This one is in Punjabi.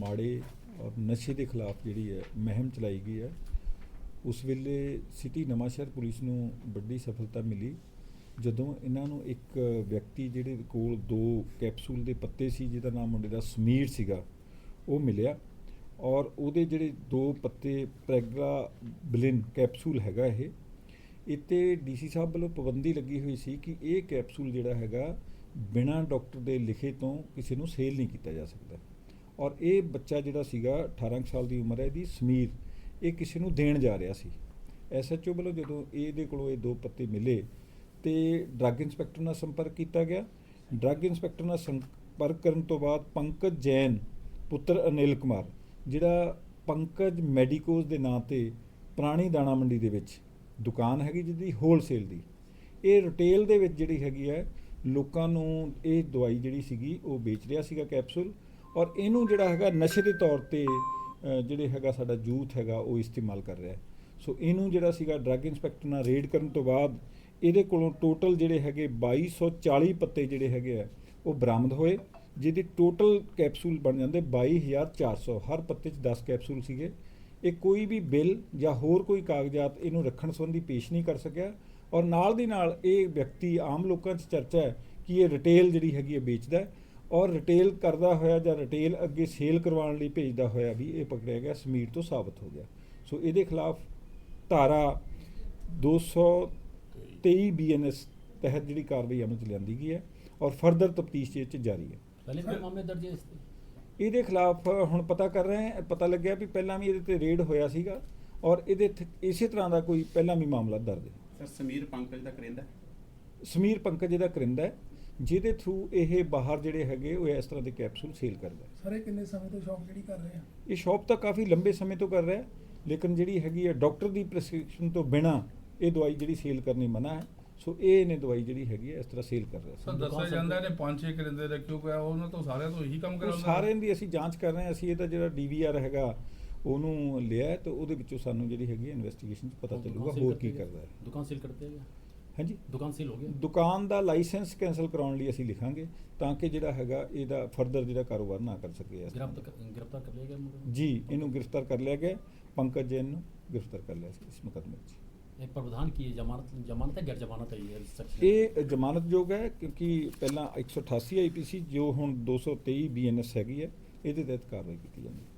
ਮਾੜੇ ਔਰ ਨਸ਼ੇ ਦੇ ਖਿਲਾਫ ਜਿਹੜੀ ਹੈ ਮਹਿਮ ਚਲਾਈ ਗਈ ਹੈ। ਉਸ ਵੇਲੇ ਸਿਟੀ ਨਵਾਂਸ਼ਹਿਰ ਪੁਲਿਸ ਨੂੰ ਵੱਡੀ ਸਫਲਤਾ ਮਿਲੀ। ਜਦੋਂ ਇਹਨਾਂ ਨੂੰ ਇੱਕ ਵਿਅਕਤੀ ਜਿਹੜੇ ਕੋਲ ਦੋ ਕੈਪਸੂਲ ਦੇ ਪੱਤੇ ਸੀ, ਜਿਹਦਾ ਨਾਮ ਮੁੰਡੇ ਦਾ ਸਮੀਰ ਸੀਗਾ, ਉਹ ਮਿਲਿਆ ਔਰ ਉਹਦੇ ਜਿਹੜੇ ਦੋ ਪੱਤੇ ਪ੍ਰੈਗਰਾ ਬਲਿਨ ਕੈਪਸੂਲ ਹੈਗਾ ਇਹ ਇਤੇ ਡੀਸੀ ਸਾਹਿਬ ਵੱਲੋਂ ਪਾਬੰਦੀ ਲੱਗੀ ਹੋਈ ਸੀ ਕਿ ਇਹ ਕੈਪਸੂਲ ਜਿਹੜਾ ਹੈਗਾ ਬਿਨਾਂ ਡਾਕਟਰ ਦੇ ਲਿਖੇ ਤੋਂ ਕਿਸੇ ਨੂੰ ਸੇਲ ਨਹੀਂ ਕੀਤਾ ਜਾ ਸਕਦਾ। ਔਰ ਇਹ ਬੱਚਾ ਜਿਹੜਾ ਸੀਗਾ 18 ਕੁ ਸਾਲ ਦੀ ਉਮਰ ਹੈ, ਇਹਦੀ ਸਮੀਰ, ਇਹ ਕਿਸੇ ਨੂੰ ਦੇਣ ਜਾ ਰਿਹਾ ਸੀ। ਐਸਐਚਓ ਵੱਲੋਂ ਜਦੋਂ ਇਹਦੇ ਕੋਲੋਂ ਇਹ ਦੋ ਪੱਤੇ ਮਿਲੇ ਤੇ ਡਰੱਗ ਇੰਸਪੈਕਟਰ ਨਾਲ ਸੰਪਰਕ ਕੀਤਾ ਗਿਆ। ਡਰੱਗ ਇੰਸਪੈਕਟਰ ਨਾਲ ਸੰਪਰਕ ਕਰਨ ਤੋਂ ਬਾਅਦ ਪੰਕਜ ਜੈਨ ਪੁੱਤਰ ਅਨਿਲ ਕੁਮਾਰ, ਜਿਹੜਾ ਪੰਕਜ ਮੈਡੀਕੋਜ਼ ਦੇ ਨਾਂ ਤੇ ਪੁਰਾਣੀ ਦਾਣਾ ਮੰਡੀ ਦੇ ਵਿੱਚ ਦੁਕਾਨ ਹੈਗੀ ਜਿਹਦੀ ਹੋਲਸੇਲ ਦੀ। ਇਹ ਰਿਟੇਲ ਦੇ ਵਿੱਚ ਜਿਹੜੀ ਹੈਗੀ ਹੈ, ਲੋਕਾਂ ਨੂੰ ਇਹ ਦਵਾਈ ਜਿਹੜੀ ਸੀਗੀ ਉਹ ਵੇਚ ਰਿਹਾ ਸੀਗਾ ਕੈਪਸੂਲ ਔਰ ਇਹਨੂੰ ਜਿਹੜਾ ਹੈਗਾ ਨਸ਼ੇ ਦੇ ਤੌਰ ਤੇ ਜਿਹੜੇ ਹੈਗਾ ਸਾਡਾ ਯੂਥ ਹੈਗਾ, ਉਹ ਇਸਤੇਮਾਲ ਕਰ ਰਿਹਾ ਹੈ। ਸੋ ਇਹਨੂੰ ਜਿਹੜਾ ਸੀਗਾ ਡਰੱਗ ਇੰਸਪੈਕਟਰ ਨਾਲ ਰੇਡ ਕਰਨ ਤੋਂ ਬਾਅਦ, ਇਹਦੇ ਕੋਲੋਂ ਟੋਟਲ ਜਿਹੜੇ ਹੈਗੇ 2240 ਪੱਤੇ ਜਿਹੜੇ ਹੈਗੇ ਆ, ਉਹ ਬਰਾਮਦ ਹੋਏ, ਜਿਹਦੀ ਟੋਟਲ ਕੈਪਸੂਲ ਬਣ ਜਾਂਦੇ 22400 ਹਰ ਪੱਤੇ 'ਚ 10 ਕੈਪਸੂਲ ਸੀਗੇ। ਇਹ ਕੋਈ ਵੀ ਬਿੱਲ ਜਾਂ ਹੋਰ ਕੋਈ ਕਾਗਜ਼ਾਤ ਇਹਨੂੰ ਰੱਖਣ ਸੰਬੰਧੀ ਪੇਸ਼ ਨਹੀਂ ਕਰ ਸਕਿਆ। ਔਰ ਨਾਲ ਦੀ ਨਾਲ ਇਹ ਵਿਅਕਤੀ ਆਮ ਲੋਕਾਂ 'ਚ ਚਰਚਾ ਹੈ ਕਿ ਇਹ ਰਿਟੇਲ ਜਿਹੜੀ ਹੈਗੀ ਹੈ ਵੇਚਦਾ ਔਰ ਰਿਟੇਲ ਕਰਦਾ ਹੋਇਆ ਜਾਂ ਰਿਟੇਲ ਅੱਗੇ ਸੇਲ ਕਰਵਾਉਣ ਲਈ ਭੇਜਦਾ ਹੋਇਆ ਵੀ ਇਹ ਪਕੜਿਆ ਗਿਆ ਸਮੀਰ ਤੋਂ ਸਾਬਤ ਹੋ ਗਿਆ। ਸੋ ਇਹਦੇ ਖਿਲਾਫ ਧਾਰਾ 223 ਬੀਐਨਐਸ ਤਹਿਤ ਜਿਹੜੀ ਕਾਰਵਾਈ ਅਮਲ ਚ ਲਿਆਂਦੀ ਗਈ ਹੈ ਔਰ ਫਰਦਰ ਤਫਤੀਸ਼ ਇਹ ਚ ਜਾਰੀ ਹੈ। ਪਹਿਲੇ ਵੀ ਮਾਮਲੇ ਦਰਜ ਹੈ ਇਹਦੇ ਖਿਲਾਫ ਹੁਣ ਪਤਾ ਕਰ ਰਹੇ ਹਾਂ ਪਤਾ ਲੱਗਿਆ ਵੀ ਪਹਿਲਾਂ ਵੀ ਇਹਦੇ ਤੇ ਰੇਡ ਹੋਇਆ ਸੀਗਾ ਔਰ ਇਹਦੇ ਇਸੇ ਤਰ੍ਹਾਂ ਦਾ ਕੋਈ ਪਹਿਲਾਂ ਵੀ ਮਾਮਲਾ ਦਰਜ ਹੈ। ਸਰ ਸਮੀਰ ਪੰਕਜ ਦਾ ਕਰਿੰਦਾ ਸਮੀਰ ਪੰਕਜ ਦਾ ਕਰਿੰਦਾ ਹੈ। ਜਿਹਦੇ ਥਰੂ ਇਹ ਬਾਹਰ ਜਿਹੜੇ ਹੈਗੇ ਉਹ ਇਸ ਤਰ੍ਹਾਂ ਦੇ ਕੈਪਸੂਲ ਸੇਲ ਕਰਦਾ ਹੈ ਸਰ ਇਹ ਕਿੰਨੇ ਸਮੇਂ ਤੋਂ ਸ਼ੌਪ ਜਿਹੜੀ ਕਰ ਰਹੇ ਆ? ਇਹ ਸ਼ੌਪ ਤਾਂ ਕਾਫੀ ਲੰਬੇ ਸਮੇਂ ਤੋਂ ਕਰ ਰਿਹਾ ਹੈ ਲੇਕਿਨ ਜਿਹੜੀ ਹੈਗੀ ਹੈ ਡਾਕਟਰ ਦੀ ਪ੍ਰੈਸਕ੍ਰਿਪਸ਼ਨ ਤੋਂ ਬਿਨਾ ਇਹ ਦਵਾਈ ਜਿਹੜੀ ਸੇਲ ਕਰਨੀ ਮਨਾ ਹੈ। ਸੋ ਇਹ ਨੇ ਦਵਾਈ ਜਿਹੜੀ ਹੈਗੀ ਇਸ ਤਰ੍ਹਾਂ ਸੇਲ ਕਰ ਰਿਹਾ। ਸਰ ਦੱਸਿਆ ਜਾਂਦਾ ਨੇ 5-6 ਕਰਿੰਦੇ ਦਾ ਕਿਉਂ ਕਿਹਾ ਉਹਨਾਂ ਤੋਂ ਸਾਰਿਆਂ ਤੋਂ ਇਹੀ ਕੰਮ ਕਰਾਉਂਦਾ ਸਾਰਿਆਂ ਦੀ ਅਸੀਂ ਜਾਂਚ ਕਰ ਰਹੇ ਹਾਂ ਅਸੀਂ ਇਹਦਾ ਜਿਹੜਾ ਡੀਵੀਆਰ ਹੈਗਾ ਉਹਨੂੰ ਲਿਆ ਤੇ ਉਹਦੇ ਵਿੱਚੋਂ ਸਾਨੂੰ ਜਿਹੜੀ ਹੈਗੀ ਇਨਵੈਸਟੀਗੇਸ਼ਨ ਪਤਾ ਚੱਲੂਗਾ ਹੋਰ ਕੀ ਕਰਦਾ ਹੈ। ਦੁਕਾਨ ਸੇਲ ਕਰਦੇ ਹੈਗਾ ਹਾਂਜੀ? ਦੁਕਾਨ ਸੀਲ ਹੋ ਗਈ? ਦੁਕਾਨ ਦਾ ਲਾਇਸੈਂਸ ਕੈਨਸਲ ਕਰਾਉਣ ਲਈ ਅਸੀਂ ਲਿਖਾਂਗੇ ਤਾਂ ਕਿ ਜਿਹੜਾ ਹੈਗਾ ਇਹਦਾ ਫਰਦਰ ਜਿਹੜਾ ਕਾਰੋਬਾਰ ਨਾ ਕਰ ਸਕੇ ਇਸ ਗ੍ਰਿਫਤਾਰ ਕਰ ਲਿਆ ਗਿਆ ਮੁੰਡਾ ਜੀ ਇਹਨੂੰ ਗ੍ਰਿਫਤਾਰ ਕਰ ਲਿਆ ਗਿਆ। ਪੰਕਜ ਜੈਨ ਨੂੰ ਗ੍ਰਿਫਤਾਰ ਕਰ ਲਿਆ ਇਸ ਮੁਕਦਮੇ 'ਚ ਇਹ ਪ੍ਰਵਧਾਨ ਕੀ ਹੈ? ਜ਼ਮਾਨਤ ਜ਼ਮਾਨਤ ਹੈ ਗੈਰ ਜ਼ਮਾਨਤ ਹੈ ਇਹ ਇਹ ਜ਼ਮਾਨਤਯੋਗ ਹੈ ਕਿਉਂਕਿ ਪਹਿਲਾਂ 188 ਆਈਪੀਸੀ ਜੋ ਹੁਣ 223 ਬੀਐਨਐਸ ਹੈਗੀ ਹੈ। ਇਹਦੇ ਤਹਿਤ ਕਾਰਵਾਈ ਕੀਤੀ ਜਾਂਦੀ ਹੈ।